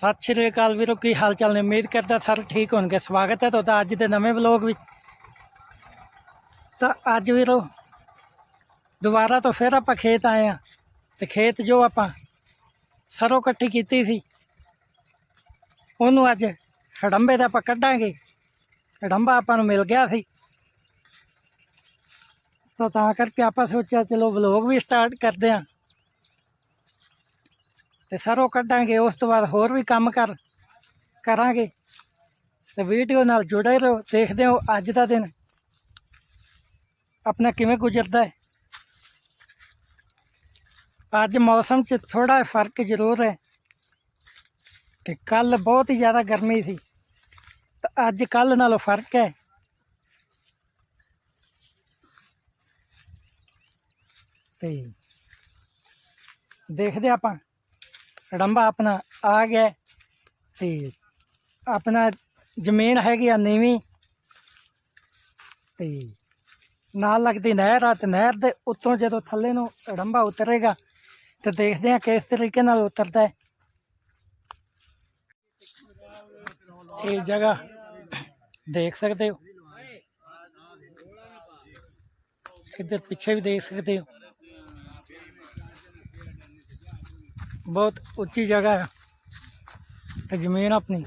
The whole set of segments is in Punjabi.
ਸਤਿ ਸ਼੍ਰੀ ਅਕਾਲ ਵੀਰੋ, ਕੀ ਹਾਲ ਚਾਲ ਨੇ? ਉਮੀਦ ਕਰਦਾ ਸਾਰੇ ਠੀਕ ਹੋਣਗੇ। ਸਵਾਗਤ ਹੈ ਤੁਹਾਡਾ ਅੱਜ ਦੇ ਨਵੇਂ ਵਲੌਗ ਵਿੱਚ। ਤਾਂ ਅੱਜ ਵੀਰੋ, ਦੁਬਾਰਾ ਤੋਂ ਫਿਰ ਆਪਾਂ ਖੇਤ ਆਏ ਆ ਤੇ ਖੇਤ ਜੋ ਆਪਾਂ ਸਰੋਂ ਇਕੱਠੀ ਕੀਤੀ ਸੀ, ਉਹਨੂੰ ਅੱਜ ਹੜੰਬੇ ਦਾ ਆਪਾਂ ਕੱਢਾਂਗੇ। ਹੜੰਬਾ ਆਪਾਂ ਨੂੰ ਮਿਲ ਗਿਆ ਸੀ। ਤਾਂ ਤਾਂ ਕਰਕੇ ਆਪਾਂ ਸੋਚਿਆ, ਚਲੋ ਵਲੌਗ ਵੀ ਸਟਾਰਟ ਕਰਦੇ ਆਂ ਤੇ ਸਰੋਂ ਕੱਢਾਂਗੇ, ਉਸ ਤੋਂ ਬਾਅਦ ਹੋਰ ਵੀ ਕੰਮ ਕਰ, ਕਰਾਂਗੇ। ਤੇ ਵੀਡੀਓ ਨਾਲ ਜੁੜੇ ਰਹੋ, ਦੇਖਦੇ ਹੋ ਅੱਜ ਦਾ ਦਿਨ ਆਪਣਾ ਕਿਵੇਂ ਗੁਜ਼ਰਦਾ ਹੈ। ਅੱਜ ਮੌਸਮ 'ਚ ਥੋੜਾ ਫ਼ਰਕ ਜ਼ਰੂਰ ਹੈ ਕਿ ਕੱਲ ਬਹੁਤ ਹੀ ਜ਼ਿਆਦਾ ਗਰਮੀ ਸੀ, ਤਾਂ ਅੱਜ ਕੱਲ ਨਾਲੋਂ ਫ਼ਰਕ ਹੈ। ਤੇ ਦੇਖਦੇ ਆਪਾਂ ਰੰਬਾ ਆਪਣਾ ਆ ਗਿਆ ਹੈ ਤੇ ਆਪਣਾ ਜ਼ਮੀਨ ਹੈਗੀ ਆ ਨੀਵੀਂ ਤੇ ਨਾਲ ਲੱਗਦੀ ਨਹਿਰ ਆ ਤੇ ਨਹਿਰ ਦੇ ਉੱਤੋਂ ਜਦੋਂ ਥੱਲੇ ਨੂੰ ਰੰਬਾ ਉਤਰੇਗਾ ਤੇ ਦੇਖਦੇ ਆ ਕਿਸ ਤਰੀਕੇ ਨਾਲ ਉਤਰਦਾ ਹੈ। ਇਹ ਜਗ੍ਹਾ ਦੇਖ ਸਕਦੇ ਹੋ। ਇੱਧਰ ਪਿੱਛੇ ਵੀ ਦੇਖ ਸਕਦੇ ਹੋ। ਬਹੁਤ ਉੱਚੀ ਜਗ੍ਹਾ ਹੈ ਤੇ ਜ਼ਮੀਨ ਆਪਣੀ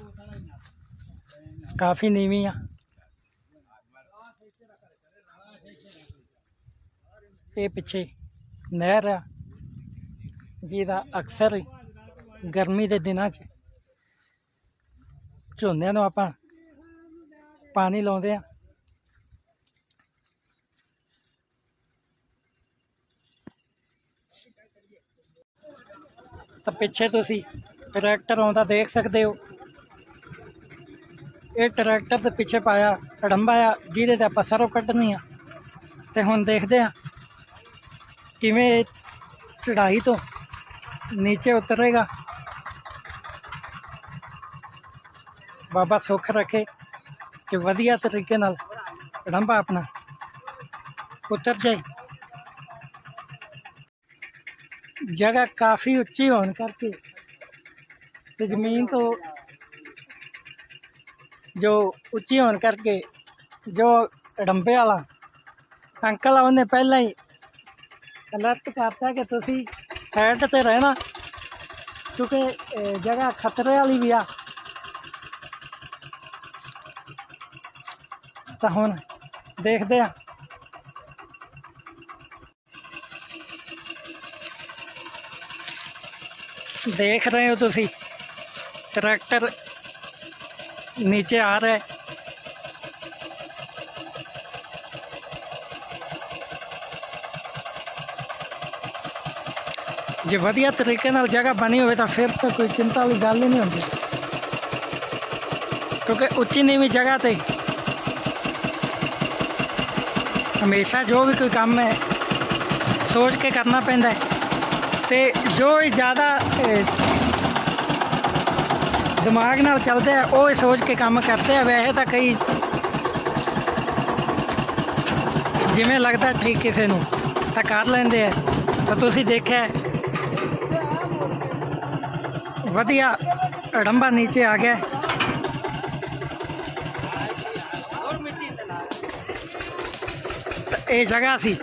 ਕਾਫੀ ਨੀਵੀਂ ਆ। ਇਹ ਪਿੱਛੇ ਨਹਿਰ ਆ, ਜਿਹਦਾ ਅਕਸਰ ਗਰਮੀ ਦੇ ਦਿਨਾਂ 'ਚ ਝੋਨਿਆਂ ਨੂੰ ਆਪਾਂ ਪਾਣੀ ਲਾਉਂਦੇ ਆ। ਤਾਂ ਪਿੱਛੇ ਤੁਸੀਂ ਟਰੈਕਟਰ ਆਉਂਦਾ ਦੇਖ ਸਕਦੇ ਹੋ। ਇਹ ਟਰੈਕਟਰ ਦੇ ਪਿੱਛੇ ਪਾਇਆ, ਅੜੰਬਾ ਆ, ਜਿਹਦੇ ਤੇ ਆਪਾਂ ਸਰੋਂ ਕੱਢਣੀ ਆ। ਤੇ ਹੁਣ ਦੇਖਦੇ ਆ ਕਿਵੇਂ ਚੜਾਈ ਤੋਂ ਨੀਚੇ ਉਤਰੇਗਾ। ਬਾਬਾ ਸੁੱਖ ਰੱਖੇ ਕਿ ਵਧੀਆ ਤਰੀਕੇ ਨਾਲ ਅੜੰਬਾ ਆਪਣਾ ਉਤਰ ਜਾਏ। ਜਗ੍ਹਾ ਕਾਫੀ ਉੱਚੀ ਹੋਣ ਕਰਕੇ ਤੇ ਜ਼ਮੀਨ ਤੋਂ ਜੋ ਉੱਚੀ ਹੋਣ ਕਰਕੇ ਜੋ ਡੰਬੇ ਵਾਲਾ ਅੰਕਲ ਆ, ਉਹਨੇ ਪਹਿਲਾਂ ਹੀ ਅਲਰਟ ਕਰਤਾ ਕਿ ਤੁਸੀਂ ਸਾਈਡ ਤੇ ਰਹਿਣਾ, ਕਿਉਂਕਿ ਜਗ੍ਹਾ ਖਤਰੇ ਵਾਲੀ ਵੀ ਆ। ਤਾਂ ਹੁਣ ਦੇਖਦੇ ਆ ਦੇਖ ਰਹੇ ਹੋ ਤੁਸੀਂ। ਟਰੈਕਟਰ ਨੀਚੇ ਆ ਰਿਹਾ ਹੈ। ਜੇ ਵਧੀਆ ਤਰੀਕੇ ਨਾਲ ਜਗ੍ਹਾ ਬਣੀ ਹੋਵੇ ਤਾਂ ਫਿਰ ਤਾਂ ਕੋਈ ਚਿੰਤਾ ਵਾਲੀ ਗੱਲ ਹੀ ਨਹੀਂ ਹੁੰਦੀ। ਕਿਉਂਕਿ ਉੱਚੀ ਨੀਵੀਂ ਜਗ੍ਹਾ ਤੇ ਹਮੇਸ਼ਾ ਜੋ ਵੀ ਕੋਈ ਕੰਮ ਹੈ, ਸੋਚ ਕੇ ਕਰਨਾ ਪੈਂਦਾ ਹੈ। ਤੇ ਜੋ ਹੀ ਜ਼ਿਆਦਾ ਦਿਮਾਗ ਨਾਲ ਚੱਲਦੇ ਆ ਉਹ ਇਹ ਸੋਚ ਕੇ ਕੰਮ ਕਰਦੇ ਆ। ਵੈਸੇ ਤਾਂ ਕਈ ਜਿਵੇਂ ਲੱਗਦਾ ਠੀਕ ਕਿਸੇ ਨੂੰ, ਤਾਂ ਕਰ ਲੈਂਦੇ ਆ। ਤਾਂ ਤੁਸੀਂ ਦੇਖਿਆ ਵਧੀਆ ਅੜੰਬਾ ਨੀਚੇ ਆ ਗਿਆ। ਇਹ ਜਗ੍ਹਾ ਸੀ।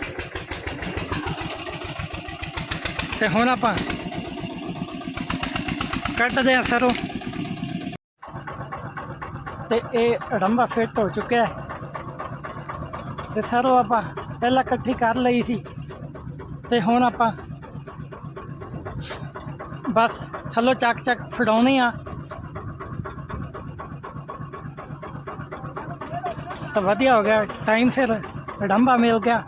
ਤੇ ਹੁਣ ਆਪਾਂ ਕੱਢਦੇ ਆ ਸਰੋਂ ਤੇ ਇਹ ਰੰਬਾ ਫਿੱਟ ਹੋ ਚੁੱਕਿਆ ਹੈ ਤੇ ਸਰੋਂ ਆਪਾਂ ਪਹਿਲਾਂ ਇਕੱਠੀ ਕਰ ਲਈ ਸੀ ਤੇ ਹੁਣ ਆਪਾਂ ਬਸ ਥੱਲੋਂ ਚੱਕ ਚੱਕ ਫੜਾਉਣੀ ਆ ਤਾਂ ਵਧੀਆ ਹੋ ਗਿਆ ਟਾਈਮ ਸਿਰ ਡੰਬਾ ਮਿਲ ਗਿਆ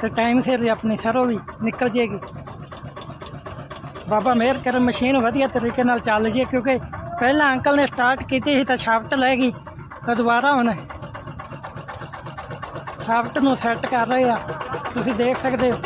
ਤੇ ਟਾਈਮ ਸਿਰ ਆਪਣੀ ਸਰੋਂ ਵੀ ਨਿਕਲ ਜੇਗੀ। ਬਾਬਾ ਮਿਹਰ ਕਰ ਮਸ਼ੀਨ ਵਧੀਆ ਤਰੀਕੇ ਨਾਲ ਚੱਲ ਜੇ, ਕਿਉਂਕਿ ਪਹਿਲਾਂ ਅੰਕਲ ਨੇ ਸਟਾਰਟ ਕੀਤੀ ਸੀ ਤਾਂ ਸ਼ਾਫਟ ਲੈ ਗਈ, ਤਾਂ ਦੁਬਾਰਾ ਹੁਣ ਸ਼ਾਫਟ ਨੂੰ ਸੈੱਟ ਕਰ ਰਹੇ ਆ। ਤੁਸੀਂ ਦੇਖ ਸਕਦੇ ਹੋ।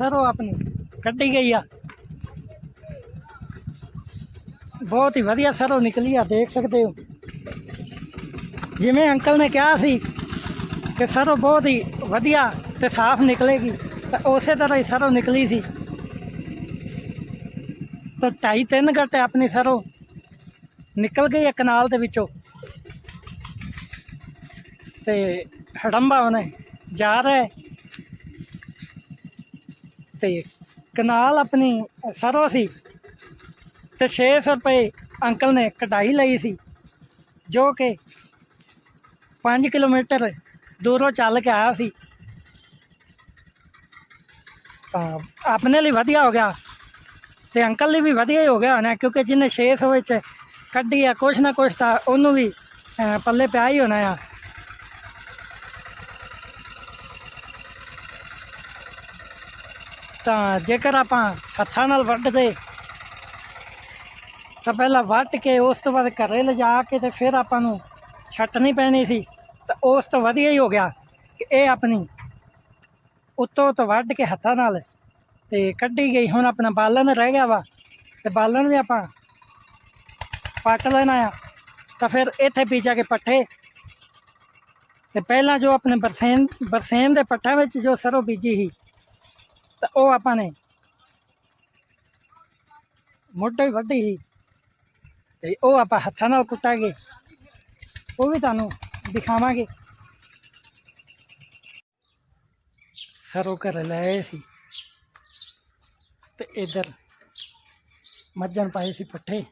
ਸਰੋਂ ਆਪਣੀ ਕੱਢੀ ਗਈ ਆ। ਬਹੁਤ ਹੀ ਵਧੀਆ ਸਰੋਂ ਨਿਕਲੀ ਆ, ਦੇਖ ਸਕਦੇ ਹੋ। ਜਿਵੇਂ ਅੰਕਲ ਨੇ ਕਿਹਾ ਸੀ ਕਿ ਸਰੋਂ ਬਹੁਤ ਹੀ ਵਧੀਆ ਤੇ ਸਾਫ਼ ਨਿਕਲੇਗੀ। ਤਾਂ ਉਸੇ ਤਰ੍ਹਾਂ ਹੀ ਸਰੋਂ ਨਿਕਲੀ ਸੀ। ਤਾਂ ਢਾਈ ਤਿੰਨ ਘੰਟੇ ਆਪਣੀ ਸਰੋਂ ਨਿਕਲ ਗਈ ਆ ਕਨਾਲ ਦੇ ਵਿੱਚੋਂ। ਤੇ ਹੜੰਬਾ ਉਹਨੇ ਜਾ ਰਿਹਾ ਤੇ ਕਨਾਲ ਆਪਣੀ ਸਰੋਂ ਸੀ ਤੇ 600 ਰੁਪਏ ਅੰਕਲ ਨੇ ਕਟਾਈ ਲਈ ਸੀ, ਜੋ ਕਿ 5 ਕਿਲੋਮੀਟਰ ਦੂਰੋਂ ਚੱਲ ਕੇ ਆਇਆ ਸੀ। ਤਾਂ ਆਪਣੇ ਲਈ ਵਧੀਆ ਹੋ ਗਿਆ ਤੇ ਅੰਕਲ ਲਈ ਵੀ ਵਧੀਆ ਹੀ ਹੋ ਗਿਆ ਹੋਣਾ, ਕਿਉਂਕਿ ਜਿਹਨੇ 600 ਵਿੱਚ ਕੱਢੀ ਆ, ਕੁਛ ਨਾ ਕੁਛ ਤਾਂ ਉਹਨੂੰ ਵੀ ਪੱਲੇ ਪਿਆ ਹੀ ਹੋਣਾ ਆ। ਤਾਂ ਜੇਕਰ ਆਪਾਂ ਹੱਥਾਂ ਨਾਲ ਵੱਢਦੇ, ਤਾਂ ਪਹਿਲਾਂ ਵੱਢ ਕੇ ਉਸ ਤੋਂ ਬਾਅਦ ਘਰੇ ਲਿਜਾ ਕੇ ਤੇ ਫਿਰ ਆਪਾਂ ਨੂੰ ਛੱਟਣੀ ਪੈਣੀ ਸੀ। ਤਾਂ ਉਸ ਤੋਂ ਵਧੀਆ ਹੀ ਹੋ ਗਿਆ ਕਿ ਇਹ ਆਪਣੀ ਉੱਤੋਂ ਤੋਂ ਵੱਢ ਕੇ ਹੱਥਾਂ ਨਾਲ ਤੇ ਕੱਢੀ ਗਈ। ਹੁਣ ਆਪਣਾ ਬਾਲਣ ਰਹਿ ਗਿਆ ਵਾ ਤੇ ਬਾਲਣ ਵੀ ਆਪਾਂ ਪੱਟ ਲੈਣਾ ਆ। ਤਾਂ ਫਿਰ ਇੱਥੇ ਬੀਜਾ ਕੇ ਪੱਠੇ। ਤੇ ਪਹਿਲਾਂ ਜੋ ਆਪਣੇ ਬਰਸੇਨ ਬਰਸੇਨ ਦੇ ਪੱਠਾਂ ਵਿੱਚ ਜੋ ਸਰੋਂ ਬੀਜੀ ਸੀ ਤਾਂ ਉਹ ਆਪਾਂ ਨੇ ਮੋਢੇ ਹੀ ਵੱਢੀ ਸੀ ਤੇ ਉਹ ਆਪਾਂ ਹੱਥਾਂ ਨਾਲ ਕੁੱਟਾਂਗੇ। ਉਹ ਵੀ ਤੁਹਾਨੂੰ ਦਿਖਾਵਾਂਗੇ। ਸਰੋਂ ਘਰ ਲੈ ਸੀ ਤੇ ਇਧਰ ਮੱਝਾਂ ਪਾਏ ਸੀ ਪੱਠੇ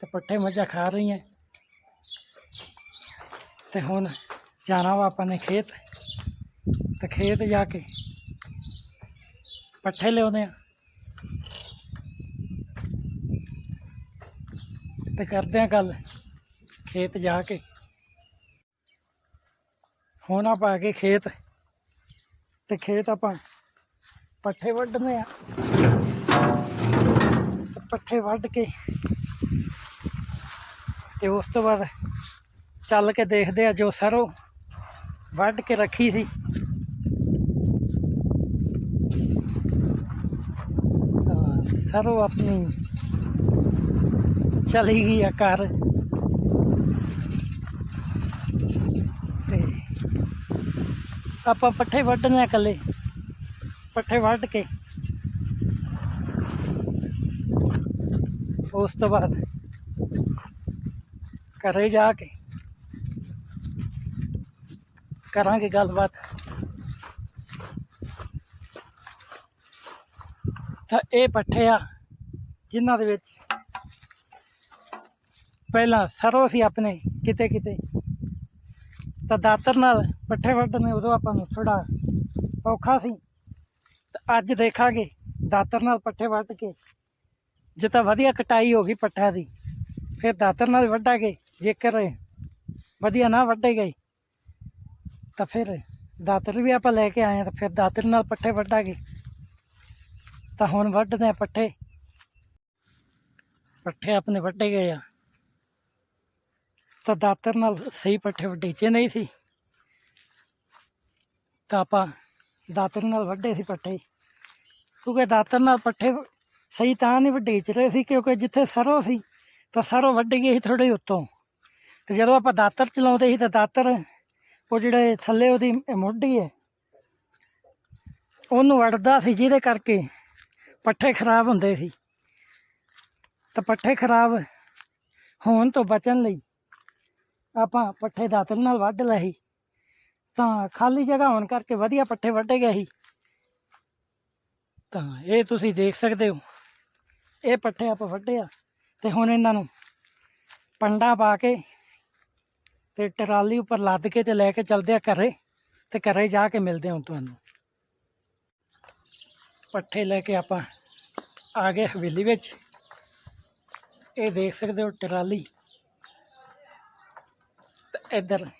ਤੇ ਪੱਠੇ ਮੱਝਾਂ ਖਾ ਰਹੀਆਂ। ਤੇ ਹੁਣ ਜਾਣਾ ਵਾ ਆਪਾਂ ਨੇ ਖੇਤ ਤੇ ਖੇਤ ਜਾ ਕੇ ਪੱਠੇ ਲਿਆਉਂਦੇ ਆ ਤੇ ਕਰਦੇ ਆ ਗੱਲ ਖੇਤ ਜਾ ਕੇ ਹੁਣ ਆਪਾਂ ਆ ਗਏ ਖੇਤ ਤੇ ਖੇਤ ਆਪਾਂ ਪੱਠੇ ਵੱਢਣੇ ਆ ਪੱਠੇ ਵੱਢ ਕੇ ਤੇ ਉਸ ਤੋਂ ਬਾਅਦ ਚੱਲ ਕੇ ਦੇਖਦੇ ਆ ਜੋ ਸਰੋਂ ਵੱਢ ਕੇ ਰੱਖੀ ਸੀ ਤਾਂ ਸਰੋਂ ਆਪਣੀ ਚਲੀ ਗਈ ਆ ਘਰ ਤੇ ਆਪਾਂ ਪੱਠੇ ਵੱਢਣੇ ਆ ਇਕੱਲੇ ਪੱਠੇ ਵੱਢ ਕੇ ਉਸ ਤੋਂ ਬਾਅਦ ਘਰੇ ਜਾ ਕੇ ਕਰਾਂਗੇ ਗੱਲਬਾਤ ਤਾਂ ਇਹ ਪੱਠੇ ਆ, ਜਿਨ੍ਹਾਂ ਦੇ ਵਿੱਚ ਪਹਿਲਾਂ ਸਰੋਂ ਸੀ ਆਪਣੇ ਕਿਤੇ ਕਿਤੇ ਤਾਂ ਦਾਤਰ ਨਾਲ ਪੱਠੇ ਵੱਢਣੇ, ਉਦੋਂ ਆਪਾਂ ਨੂੰ ਥੋੜਾ ਔਖਾ ਸੀ। ਤਾਂ ਅੱਜ ਦੇਖਾਂਗੇ ਦਾਤਰ ਨਾਲ ਪੱਠੇ ਵੱਢ ਕੇ, ਜੇ ਤਾਂ ਵਧੀਆ ਕਟਾਈ ਹੋ ਗਈ ਪੱਠਾ ਦੀ, ਫਿਰ ਦਾਤਰ ਨਾਲ ਵੱਢਾਂਗੇ, ਜੇਕਰ ਵਧੀਆ ਨਾ ਵੱਢੇ ਗਏ। ਤਾਂ ਫਿਰ ਦਾਤਰ ਵੀ ਆਪਾਂ ਲੈ ਕੇ ਆਏ ਹਾਂ ਤਾਂ ਫਿਰ ਦਾਤਰ ਨਾਲ ਪੱਠੇ ਵੱਢਾਂਗੇ। ਤਾਂ ਹੁਣ ਵੱਢਦੇ ਆ ਪੱਠੇ। ਪੱਠੇ ਆਪਣੇ ਵੱਢੇ ਗਏ ਆ। ਤਾਂ ਦਾਤਰ ਨਾਲ ਸਹੀ ਪੱਠੇ ਵੱਢੀਚੇ ਨਹੀਂ ਸੀ। ਤਾਂ ਆਪਾਂ ਦਾਤਰ ਨਾਲ ਵੱਢੇ ਸੀ ਪੱਠੇ। ਕਿਉਂਕਿ ਦਾਤਰ ਨਾਲ ਪੱਠੇ ਸਹੀ ਤਾਂ ਨਹੀਂ ਵੱਢੀਚ ਰਹੇ ਸੀ, ਕਿਉਂਕਿ ਜਿੱਥੇ ਸਰੋਂ ਸੀ, ਤਾਂ ਸਰੋਂ ਵੱਢ ਗਈ ਸੀ ਥੋੜੇ ਉੱਤੋਂ। ਤੇ ਜਦੋਂ ਆਪਾਂ ਦਾਤਰ ਚਲਾਉਂਦੇ ਸੀ, ਤਾਂ ਦਾਤਰ ਉਹ ਜਿਹੜੇ ਥੱਲੇ ਉਹਦੀ ਮੋਢੀ ਹੈ ਉਹਨੂੰ ਅੜਦਾ ਸੀ ਜਿਹਦੇ ਕਰਕੇ ਪੱਠੇ ਖਰਾਬ ਹੁੰਦੇ ਸੀ। ਤਾਂ ਪੱਠੇ ਖਰਾਬ ਹੋਣ ਤੋਂ ਬਚਣ ਲਈ ਆਪਾਂ ਪੱਠੇ ਦਾਤਰ ਨਾਲ ਵੱਢ ਲਏ ਸੀ। ਤਾਂ ਖਾਲੀ ਜਗ੍ਹਾ ਹੋਣ ਕਰਕੇ ਵਧੀਆ ਪੱਠੇ ਵੱਢੇ ਗਏ ਸੀ। ਤਾਂ ਇਹ ਤੁਸੀਂ ਦੇਖ ਸਕਦੇ ਹੋ, ਇਹ ਪੱਠੇ ਆਪਾਂ ਵੱਢੇ ਆ ਤੇ ਹੁਣ ਇਹਨਾਂ ਨੂੰ ਪੰਡਾ ਪਾ ਕੇ ਤੇ ਟਰਾਲੀ ਉੱਪਰ ਲੱਦ ਕੇ ਤੇ ਲੈ ਕੇ ਚੱਲਦੇ ਆ ਘਰੇ ਤੇ ਘਰੇ ਜਾ ਕੇ ਮਿਲਦੇ ਹਾਂ ਤੁਹਾਨੂੰ। ਪੱਠੇ ਲੈ ਕੇ ਆਪਾਂ ਆ ਗਏ ਹਵੇਲੀ ਵਿੱਚ। ਇਹ ਦੇਖ ਸਕਦੇ ਹੋ ਟਰਾਲੀ। ਇੱਧਰ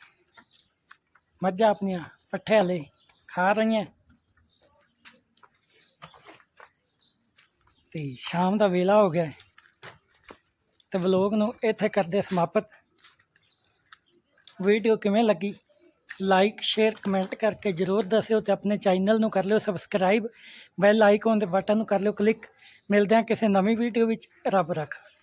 ਮੱਝਾਂ ਆਪਣੀਆਂ ਪੱਠੇ ਵਾਲੇ ਖਾ ਰਹੀਆਂ। ਤੇ ਸ਼ਾਮ ਦਾ ਵੇਲਾ ਹੋ ਗਿਆ। ਹੈ ਤੇ ਵਲੋਗ ਨੂੰ ਇੱਥੇ ਕਰਦੇ ਸਮਾਪਤ। ਵੀਡੀਓ ਕਿਵੇਂ ਲੱਗੀ? ਲਾਈਕ ਸ਼ੇਅਰ ਕਮੈਂਟ ਕਰਕੇ ਜਰੂਰ ਦੱਸਿਓ ਤੇ ਆਪਣੇ ਚੈਨਲ ਨੂੰ ਕਰ ਲਿਓ ਸਬਸਕ੍ਰਾਈਬ ਬੈਲ ਆਈਕਨ ਦੇ ਬਟਨ ਨੂੰ ਕਰ ਲਿਓ ਕਲਿੱਕ ਮਿਲਦੇ ਹਾਂ ਕਿਸੇ ਨਵੀਂ ਵੀਡੀਓ ਵਿੱਚ। ਰੱਬ ਰੱਖਾ।